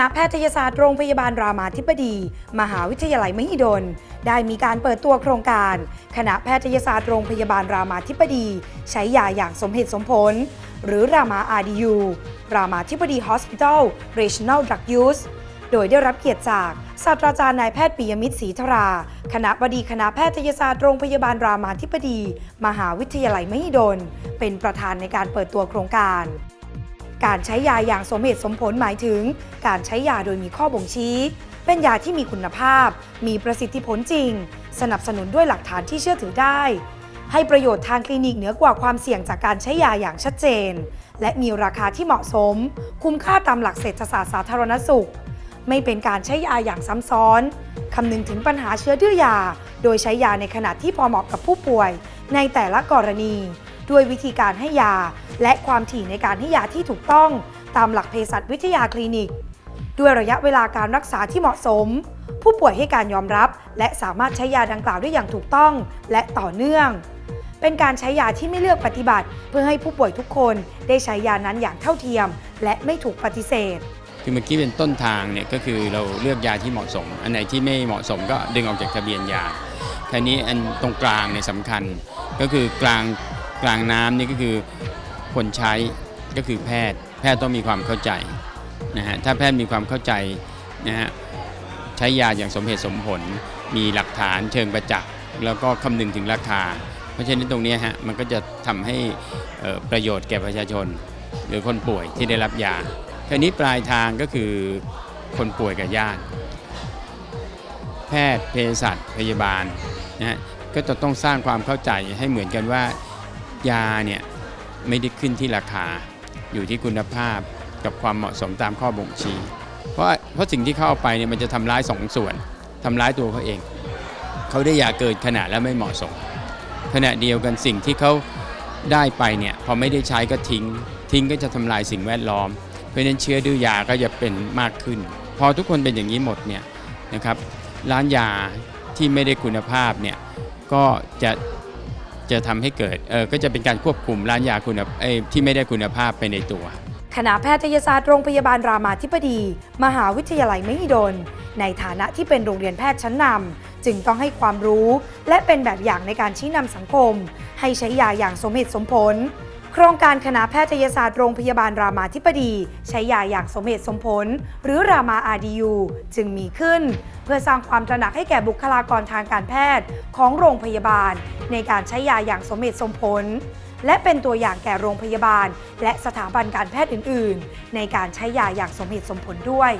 คณะแพทยศาสตร์โรงพยาบาลรามาธิบดี มหาวิทยาลัยมหิดล ได้มีการเปิดตัวโครงการ คณะแพทยศาสตร์โรงพยาบาลรามาธิบดี ใช้ยาอย่างสมเหตุสมผล หรือรามา RDU รามาธิบดี Hospital Regional Drug Use โดยได้รับเกียรติจากศาสตราจารย์นายแพทย์ปิยมิตรศรีธรา คณะบดีคณะแพทยศาสตร์โรงพยาบาลรามาธิบดี มหาวิทยาลัยมหิดล เป็นประธานในการเปิดตัวโครงการ การใช้ยาอย่างสมเหตุสมผลหมายถึง การใช้ยาโดยมีข้อบ่งชี้ เป็นยาที่มีคุณภาพ มีประสิทธิผลจริง สนับสนุนด้วยหลักฐานที่เชื่อถือได้ ให้ประโยชน์ทางคลินิกเหนือกว่าความเสี่ยงจากการใช้ยาอย่างชัดเจน และมีราคาที่เหมาะสม คุ้มค่าตามหลักเศรษฐศาสตร์สาธารณสุข ไม่เป็นการใช้ยาอย่างซ้ำซ้อนคำนึงถึงปัญหาเชื้อดื้อยา โดยใช้ยาในขนาดที่พอเหมาะกับผู้ป่วย ในแต่ละกรณี ด้วยวิธีการให้ยา และความถี่ในการให้ยาที่ถูกต้อง ตามหลักเภสัชวิทยาคลินิก ด้วยระยะเวลาการรักษาที่เหมาะสม ผู้ป่วยให้การยอมรับ และสามารถใช้ยาดังกล่าวได้อย่างถูกต้อง และต่อเนื่อง เป็นการใช้ยาที่ไม่เลือกปฏิบัติ เพื่อให้ผู้ป่วยทุกคนได้ใช้ยานั้นอย่างเท่าเทียม และไม่ถูกปฏิเสธคือเมื่อกี้เป็นต้นทางเนี่ยก็คือเราเลือกยาที่เหมาะสม อันไหนที่ไม่เหมาะสมก็ดึงออกจากทะเบียนยาทีนี้อันตรงกลางเนี่ยสำคัญก็คือกลาง กลางน้ำนี่ก็คือคนใช้ก็คือแพทย์ แพทย์ต้องมีความเข้าใจนะฮะถ้าแพทย์มีความเข้าใจนะฮะใช้ยาอย่างสมเหตุสมผล มีหลักฐานเชิงประจักษ์แล้วก็คำนึงถึงราคา เพราะฉะนั้นตรงนี้ฮะมันก็จะทำให้ประโยชน์แก่ประชาชน หรือคนป่วยที่ได้รับยาทีนี้ปลายทางก็คือคนป่วยกับญาติ แพทย์เภสัชพยาบาลนะฮะก็จะต้องสร้างความเข้าใจให้เหมือนกันว่า ยาเนี่ยไม่ได้ขึ้นที่ราคาอยู่ที่คุณภาพกับความเหมาะสมตามข้อบ่งชี้ เพราะเพราะสิ่งที่เขาเอาไปเนี่ยมันจะทำร้ายสองส่วนทำร้ายตัวเขาเอง เขาได้ยาเกินขนาดและไม่เหมาะสม ขณะเดียวกันสิ่งที่เขาได้ไปเนี่ยพอไม่ได้ใช้ก็ทิ้ง ทิ้งก็จะทำลายสิ่งแวดล้อม เพราะฉะนั้นเชื้อดื้อยาก็จะเป็นมากขึ้น พอทุกคนเป็นอย่างนี้หมดเนี่ยนะครับร้านยาที่ไม่ได้คุณภาพเนี่ยก็จะ จะทำให้เกิดเออก็จะเป็นการควบคุมร้านยาคุณเอ้ยที่ไม่ได้คุณภาพไปในตัว คณะแพทยศาสตร์โรงพยาบาลรามาธิบดี มหาวิทยาลัยมหิดล ในฐานะที่เป็นโรงเรียนแพทย์ชั้นนำจึงต้องให้ความรู้ และเป็นแบบอย่างในการชี้นำสังคม ให้ใช้ยาอย่างสมเหตุสมผล โครงการคณะแพทยศาสตร์โรงพยาบาลรามาธิบดี ใช้ยาอย่างสมเหตุสมผล หรือรามา RDU จึงมีขึ้น เพื่อสร้างความตระหนักให้แก่บุคลากรทางการแพทย์ของโรงพยาบาล ในการใช้ยาอย่างสมเหตุสมผล และเป็นตัวอย่างแก่โรงพยาบาล และสถาบันการแพทย์อื่น ๆ ในการใช้ยาอย่างสมเหตุสมผลด้วย